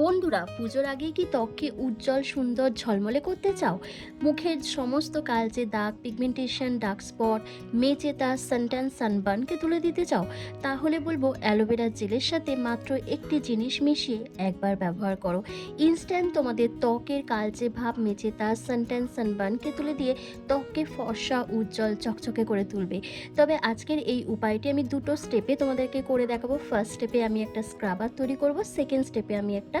বন্ধুরা, পুজোর আগে কি ত্বককে উজ্জ্বল, সুন্দর ঝলমলে করতে চাও? মুখের সমস্ত কালচে দাগ পিগমেন্টেশন ডার্ক স্পট মেচে তার সানট্যান সানবার্নকে তুলে দিতে চাও, তাহলে বলব অ্যালোভেরা জেলের সাথে মাত্র একটি জিনিস মিশিয়ে একবার ব্যবহার করো। ইনস্ট্যান্ট তোমাদের ত্বকের কালচে ভাব মেচে তার সানট্যান সানবার্নকে তুলে দিয়ে ত্বককে ফর্সা, উজ্জ্বল, চকচকে করে তুলবে। তবে আজকের এই উপায়টি আমি দুটো স্টেপে তোমাদেরকে করে দেখাবো। ফার্স্ট স্টেপে আমি একটা স্ক্রাবার তৈরি করব সেকেন্ড স্টেপে আমি একটা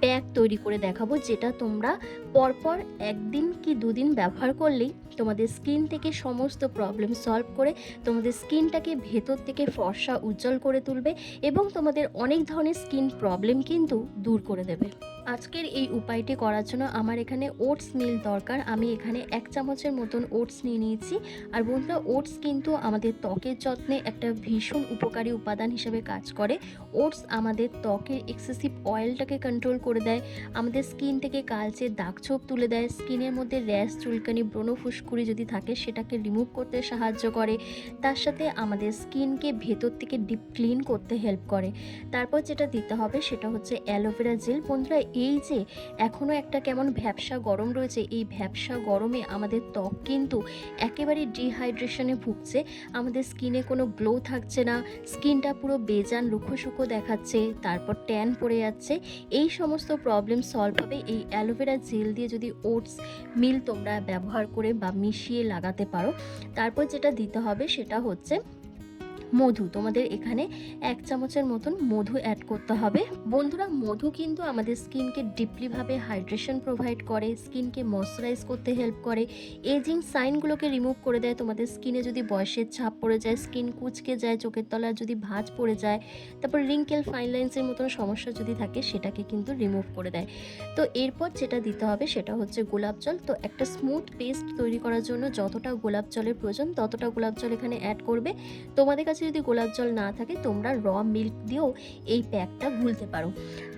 প্যাক তৈরি করে দেখাবো, যেটা তোমরা পরপর একদিন কি দুদিন ব্যবহার করলেই তোমাদের স্কিন থেকে সমস্ত প্রবলেম সলভ করে তোমাদের স্কিনটাকে ভেতর থেকে ফর্সা উজ্জ্বল করে তুলবে এবং তোমাদের অনেক ধরনের স্কিন প্রবলেম কিন্তু দূর করে দেবে। আজকের এই উপায়টি করার জন্য আমার এখানে ওটস মিল দরকার। আমি এখানে এক চামচের মতন ওটস নিয়ে নিয়েছি। আর বন্ধুরা ওটস কিন্তু আমাদের ত্বকের যত্নে একটা ভীষণ উপকারী উপাদান হিসেবে কাজ করে। ওটস আমাদের ত্বকের এক্সেসিভ অয়েলটাকে কন্ট্রোল করে দেয়। আমাদের স্কিন থেকে কালচে দাগ ছোপ তুলে দেয়। স্কিনের মধ্যে র্যাশ, চুলকানি, ব্রণ, ফুসকুড়ি যদি থাকে, সেটাকে রিমুভ করতে সাহায্য করে। তার সাথে আমাদের স্কিনকে ভেতর থেকে ডিপ ক্লিন করতে হেল্প করে। তারপর যেটা দিতে হবে, সেটা হচ্ছে অ্যালোভেরা জেল বন্ধুরা, এই যে এখনও একটা কেমন ভ্যাবসা গরম রয়েছে, এই ভ্যাবসা গরমে আমাদের ত্বক কিন্তু একেবারে ডিহাইড্রেশনে ভুগছে। আমাদের স্কিনে কোনো গ্লো থাকছে না। স্কিনটা পুরো বেজান রুখো দেখাচ্ছে। তারপর ট্যান পড়ে যাচ্ছে। এই সমস্ত প্রবলেম সলভ হবে। এই অ্যালোভেরা জেল দিয়ে যদি ওটস, মিল তোমরা ব্যবহার করে বা মিশিয়ে লাগাতে পারো, তারপর যেটা দিতে হবে সেটা হচ্ছে মধু। তোমাদের এখানে এক চামচের মতন মধু অ্যাড করতে হবে। বন্ধুরা, মধু কিন্তু আমাদের স্কিনকে ডিপলিভাবে হাইড্রেশন প্রোভাইড করে, স্কিনকে ময়শ্চারাইজ করতে হেল্প করে। এজিং সাইনগুলোকে রিমুভ করে দেয়। তোমাদের স্কিনে যদি বয়সের ছাপ পড়ে যায়, স্কিন কুচকে যায়, চোখের তলায় যদি ভাঁজ পড়ে যায়, তারপর রিঙ্কেল ফাইন লাইন্সের মতন সমস্যা যদি থাকে, সেটাকে কিন্তু রিমুভ করে দেয়। তো এরপর যেটা দিতে হবে, সেটা হচ্ছে গোলাপ জল। তো একটা স্মুথ পেস্ট তৈরি করার জন্য যতটা গোলাপ জলের প্রয়োজন, ততটা গোলাপ জল এখানে অ্যাড করবে। তোমাদের কাছে যদি গোলাপ জল না থাকে তোমরা র মিল্ক দিয়েও এই প্যাকটা ভুলতে পারো।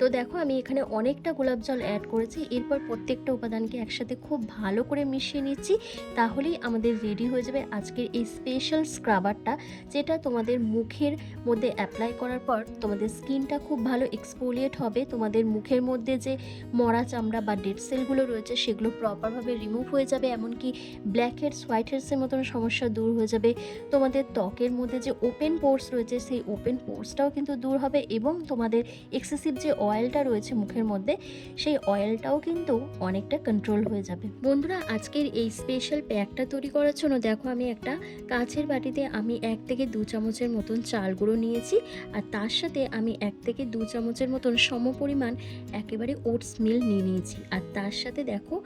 তো দেখো, আমি এখানে অনেকটা গোলাপ জল অ্যাড করেছি। এরপর প্রত্যেকটা উপাদানকে একসাথে খুব ভালো করে মিশিয়ে নিচ্ছি। তাহলেই আমাদের রেডি হয়ে যাবে আজকের এই স্পেশাল স্ক্রাবারটা যেটা তোমাদের মুখের মধ্যে অ্যাপ্লাই করার পর তোমাদের স্কিনটা খুব ভালো এক্সপোলিয়েট হবে। তোমাদের মুখের মধ্যে যে মরা চামড়া বা ডেড সেলগুলো রয়েছে, সেগুলো প্রপারভাবে রিমুভ হয়ে যাবে। এমনকি ব্ল্যাক হেডস হোয়াইট হেডসের মতন সমস্যা দূর হয়ে যাবে। তোমাদের ত্বকের মধ্যে যে ওপেন পোর্স রয়েছে, সেই ওপেন পোর্সটাও কিন্তু দূর হবে এবং তোমাদের এক্সেসিভ যে অয়েলটা রয়েছে মুখের মধ্যে, সেই অয়েলটাও কিন্তু অনেকটা কন্ট্রোল হয়ে যাবে। বন্ধুরা, আজকের এই স্পেশাল প্যাকটা তৈরি করার জন্য দেখো আমি একটা কাছের বাটিতে আমি এক থেকে দু চামচের মতন চাল গুঁড়ো নিয়েছি, আর তার সাথে আমি এক থেকে দু চামচের মতন সম পরিমাণ একেবারে ওটস মিল নিয়ে নিয়েছি। আর তার সাথে দেখো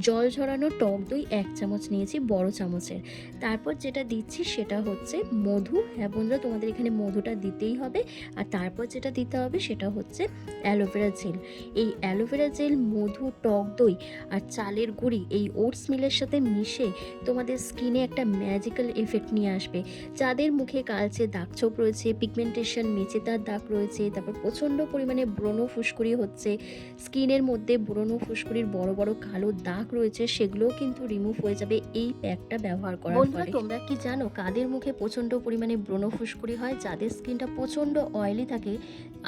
জল ঝরানো টক দই এক চামচ নিয়েছি, বড় চামচের। তারপর যেটা দিচ্ছি সেটা হচ্ছে মধু। হ্যাঁ বন্ধুরা, তোমাদের এখানে মধুটা দিতেই হবে। আর তারপর যেটা দিতে হবে সেটা হচ্ছে অ্যালোভেরা জেল। এই অ্যালোভেরা জেল, মধু, টক দই আর চালের গুঁড়ি, এই ওটস মিলের সাথে মিশে তোমাদের স্কিনে একটা ম্যাজিক্যাল এফেক্ট নিয়ে আসবে। যাদের মুখে কালচে দাগ ছোপ রয়েছে, পিগমেন্টেশন মেচেদার দাগ রয়েছে, তারপর প্রচণ্ড পরিমাণে ব্রণ ফুসকুড়ি হচ্ছে, স্কিনের মধ্যে ব্রণ ফুসকুড়ির বড় বড় কালো দাগ রয়েছে সেগুলোও কিন্তু রিমুভ হয়ে যাবে এই প্যাকটা ব্যবহার করার বন্ধুরা, পরে তোমরা কি জানো কাদের মুখে প্রচণ্ড পরিমাণে ব্রণ ফুসকুড়ি হয়? যাদের স্কিনটা প্রচণ্ড অয়েলি থাকে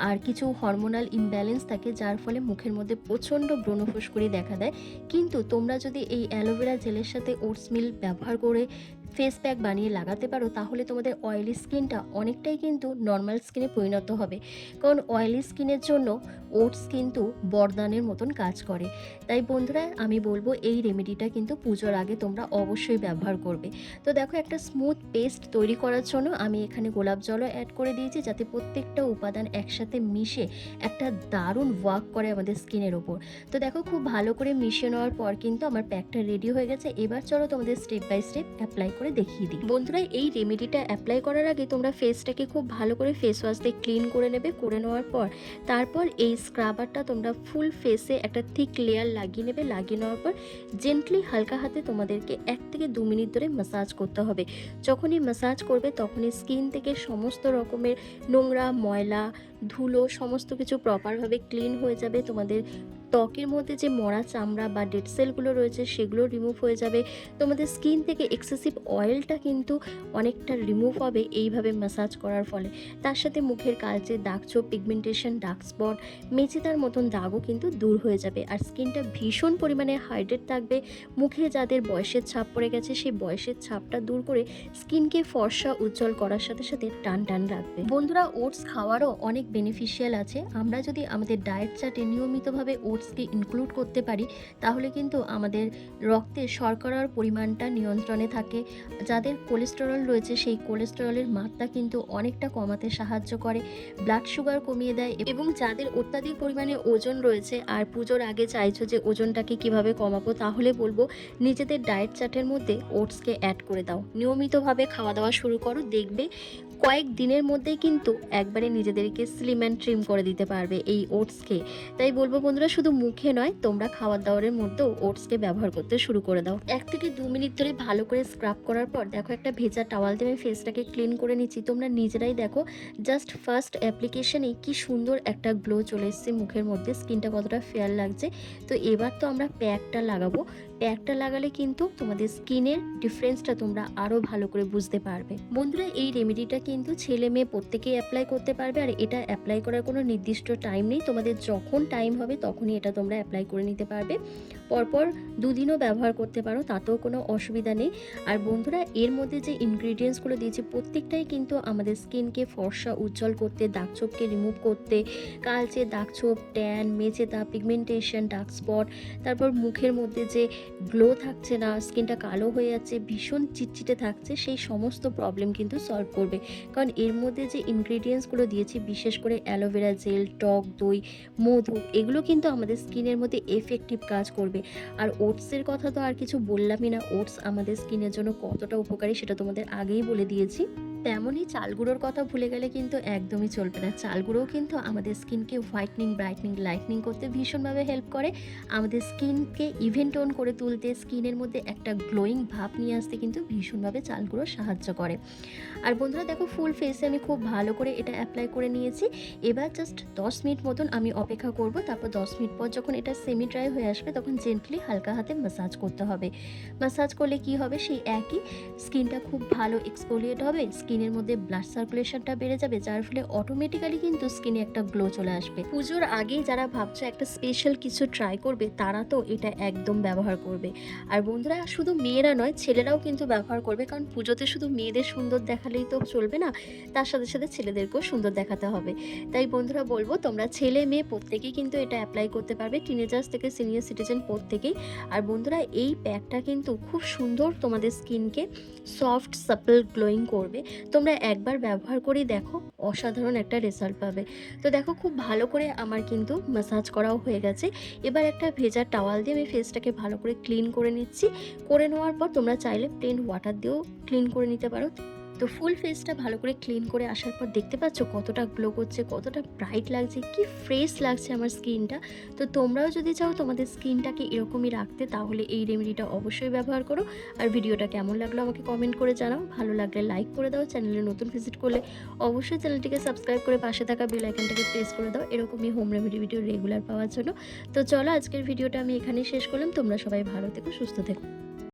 আর কিছু হরমোনাল ইমব্যালেন্স থাকে যার ফলে মুখের মধ্যে প্রচণ্ড ব্রণ ফুসকুড়ি দেখা দেয়। কিন্তু তোমরা যদি এই অ্যালোভেরা জেলের সাথে ওটস মিল ব্যবহার করে ফেস প্যাক বানিয়ে লাগাতে পারো, তাহলে তোমাদের অয়েলি স্কিনটা অনেকটাই কিন্তু নর্মাল স্কিনে পরিণত হবে। কারণ অয়েলি স্কিনের জন্য ওটস কিন্তু বরদানের মতন কাজ করে। তাই বন্ধুরা, আমি বলব এই রেমেডিটা কিন্তু পুজোর আগে তোমরা অবশ্যই ব্যবহার করবে। তো দেখো, একটা স্মুথ পেস্ট তৈরি করার জন্য আমি এখানে গোলাপ জলও অ্যাড করে দিয়েছি, যাতে প্রত্যেকটা উপাদান একসাথে মিশে একটা দারুণ ওয়ার্ক করে আমাদের স্কিনের ওপর। তো দেখো, খুব ভালো করে মিশিয়ে নেওয়ার পর কিন্তু আমার প্যাকটা রেডি হয়ে গেছে। এবার চলো তোমাদের স্টেপ বাই স্টেপ অ্যাপ্লাই করে দেখিয়ে দিই। বন্ধুরা, এই রেমেডিটা অ্যাপ্লাই করার আগে তোমরা ফেসটাকে খুব ভালো করে ফেস ওয়াশ দিয়ে ক্লিন করে নেবে, করে নেওয়ার পর তারপর এই স্ক্রাবারটা তোমরা ফুল ফেসে একটা থিক লেয়ার লাগিয়ে নেবে, লাগিয়ে নেওয়ার পর জেন্টলি হালকা হাতে তোমাদেরকে এক থেকে দু মিনিট ধরে ম্যাসাজ করতে হবে। যখনই ম্যাসাজ করবে, তখনই স্কিন থেকে সমস্ত রকমের নোংরা, ময়লা ধুলো, সমস্ত কিছু প্রপারভাবে ক্লিন হয়ে যাবে, তোমাদের ত্বকের মধ্যে যে মরা চামড়া বা ডেড সেলগুলো রয়েছে সেগুলো রিমুভ হয়ে যাবে। তোমাদের স্কিন থেকে এক্সেসিভ অয়েলটা কিন্তু অনেকটা রিমুভ হবে এইভাবে ম্যাসাজ করার ফলে। তার সাথে মুখের কালচে ছোপ পিগমেন্টেশন ডার্ক স্পট মেচেদার মতন দাগও কিন্তু দূর হয়ে যাবে। আর স্কিনটা ভীষণ পরিমাণে হাইড্রেট থাকবে। মুখে যাদের বয়সের ছাপ পড়ে গেছে, সেই বয়সের ছাপটা দূর করে স্কিনকে ফর্সা, উজ্জ্বল করার সাথে সাথে টান টান রাখবে। বন্ধুরা ওটস খাওয়ারও অনেক বেনিফিশিয়াল আছে। আমরা যদি আমাদের ডায়েট চার্টে নিয়মিতভাবে ওটসকে ইনক্লুড করতে পারি, তাহলে কিন্তু আমাদের রক্তে শর্করার পরিমাণটা নিয়ন্ত্রণে থাকে। যাদের কোলেস্টেরল রয়েছে, সেই কোলেস্টেরলের মাত্রা কিন্তু অনেকটা কমাতে সাহায্য করে ব্লাড সুগার কমিয়ে দেয় এবং যাদের অত্যাধিক পরিমাণে ওজন রয়েছে, আর পুজোর আগে চাইছো যে ওজনটাকে কীভাবে কমাবো, তাহলে বলব নিজেদের ডায়েট চার্টের মধ্যে ওটসকে অ্যাড করে দাও। নিয়মিতভাবে খাওয়া দাওয়া শুরু করো, দেখবে কয়েক দিনের মধ্যেই কিন্তু একবারে নিজেদেরকে স্লিম অ্যান্ড ট্রিম করে দিতে পারবে এই ওটসকে। তাই বলব বন্ধুরা, শুধু মুখে নয়, তোমরা খাওয়ার দাওয়ারের মধ্যেও ওটসকে ব্যবহার করতে শুরু করে দাও। এক থেকে দু মিনিট ধরে ভালো করে স্ক্রাব করার পর দেখো একটা ভেজা টাওয়াল দিয়ে আমি ফেসটাকে ক্লিন করে নিচ্ছি। তোমরা নিজেরাই দেখো জাস্ট ফার্স্ট অ্যাপ্লিকেশনেই কি সুন্দর একটা গ্লো চলে এসছে মুখের মধ্যে স্কিনটা কতটা ফেয়ার লাগছে। তো এবার তো আমরা প্যাকটা লাগাবো। প্যাকটা লাগালে কিন্তু তোমাদের স্কিনের ডিফারেন্সটা তোমরা আরও ভালো করে বুঝতে পারবে। বন্ধুরা, এই রেমেডিটা কিন্তু ছেলে মেয়ে প্রত্যেকেই অ্যাপ্লাই করতে পারবে আর এটা অ্যাপ্লাই করার কোনো নির্দিষ্ট টাইম নেই। তোমাদের যখন টাইম হবে তখনই এটা তোমরা অ্যাপ্লাই করে নিতে পারবে। পরপর দুদিনও ব্যবহার করতে পারো, তাতেও কোনো অসুবিধা নেই। আর বন্ধুরা, এর মধ্যে যে ইনগ্রিডিয়েন্টসগুলো দিয়েছি, প্রত্যেকটাই কিন্তু আমাদের স্কিনকে ফর্সা, উজ্জ্বল করতে দাগছোপকে রিমুভ করতে, কালচে দাগছোপ ট্যান মেচেদা পিগমেন্টেশন, ডার্ক স্পট, তারপর মুখের মধ্যে যে গ্লো থাকছে না স্কিনটা কালো হয়ে যাচ্ছে, ভীষণ চিটচিটে থাকছে, সেই সমস্ত প্রবলেম কিন্তু সলভ করবে। কারণ এর মধ্যে যে ইনগ্রিডিয়েন্টসগুলো দিয়েছি, বিশেষ করে অ্যালোভেরা জেল টক দই, মধু, এগুলো কিন্তু আমাদের স্কিনের মধ্যে এফেক্টিভ কাজ করবে। আর ওটসের কথা তো আর কিছু বললামই না ওটস আমাদের স্কিনের জন্য কতটা উপকারী সেটা তোমাদের আগেই বলে দিয়েছি। তেমনই চালগুঁড়োর কথা ভুলে গেলে কিন্তু একদমই চলবে না। চালগুঁড়োও কিন্তু আমাদের স্কিনকে হোয়াইটনিং, ব্রাইটনিং, লাইটনিং করতে ভীষণভাবে হেল্প করে। আমাদের স্কিনকে ইভেন টোন করে তুলতে, স্কিনের মধ্যে একটা গ্লোয়িং ভাব নিয়ে আসতে কিন্তু ভীষণভাবে চালগুঁড়ো সাহায্য করে। আর বন্ধুরা দেখো, ফুল ফেসে আমি খুব ভালো করে এটা অ্যাপ্লাই করে নিয়েছি। এবার জাস্ট দশ মিনিট মতন আমি অপেক্ষা করব। তারপর দশ মিনিট পর যখন এটা সেমি ড্রাই হয়ে আসবে, তখন জেন্টলি হালকা হাতে ম্যাসাজ করতে হবে। ম্যাসাজ করলে কি হবে? সেই একই স্কিনটা খুব ভালো এক্সপোলিয়েট হবে স্কিনের মধ্যে ব্লাড সার্কুলেশনটা বেড়ে যাবে, যার ফলে অটোমেটিক্যালি কিন্তু স্কিনে একটা গ্লো চলে আসবে। পুজোর আগেই যারা ভাবছ একটা স্পেশাল কিছু ট্রাই করবে, তারা তো এটা একদম ব্যবহার করবে। আর বন্ধুরা, শুধু মেয়েরা নয়, ছেলেরাও কিন্তু ব্যবহার করবে, কারণ পুজোতে শুধু মেয়েদের সুন্দর দেখালেই তো চলবে না, তার সাথে সাথে ছেলেদেরকেও সুন্দর দেখাতে হবে। তাই বন্ধুরা, বলব তোমরা ছেলে মেয়ে প্রত্যেকেই কিন্তু এটা অ্যাপ্লাই করতে পারবে টিনেজার্স থেকে সিনিয়র সিটিজেন প্রত্যেকেই। আর বন্ধুরা, এই প্যাকটা কিন্তু খুব সুন্দর তোমাদের স্কিনকে সফট সাপল গ্লোয়িং করবে। তোমরা একবার ব্যবহার করে দেখো, অসাধারণ একটা রেজাল্ট পাবে। তো দেখো খুব ভালো করে আমার কিন্তু ম্যাসাজ করাও হয়ে গেছে। এবার একটা ভেজা টাওয়াল দিয়ে আমি ফেসটাকে ভালো করে ক্লিন করে নিচ্ছি। করে নেওয়ার পর তোমরা চাইলে প্লেন ওয়াটার দিয়েও ক্লিন করে নিতে পারো। তো ফুল ফেসটা ভালো করে ক্লিন করে আসার পর দেখতে পাচ্ছ কতটা গ্লো করছে, কতটা ব্রাইট লাগছে, কি ফ্রেশ লাগছে আমার স্কিনটা তো তোমরাও যদি চাও তোমাদের স্কিনটাকে এরকমই রাখতে, তাহলে এই রেমেডিটা অবশ্যই ব্যবহার করো। আর ভিডিওটা কেমন লাগল আমাকে কমেন্ট করে জানাও। ভালো লাগলে লাইক করে দাও চ্যানেলে নতুন ভিজিট করলে অবশ্যই চ্যানেলটিকে সাবস্ক্রাইব করে পাশে থাকা বেল আইকনটাকে প্রেস করে দাও। এরকমই হোম রেমেডি ভিডিও রেগুলার পাওয়ার জন্য। তো চলো আজকের ভিডিওটা আমি এখানেই শেষ করলাম। তোমরা সবাই ভালো থেকো, সুস্থ থেকো।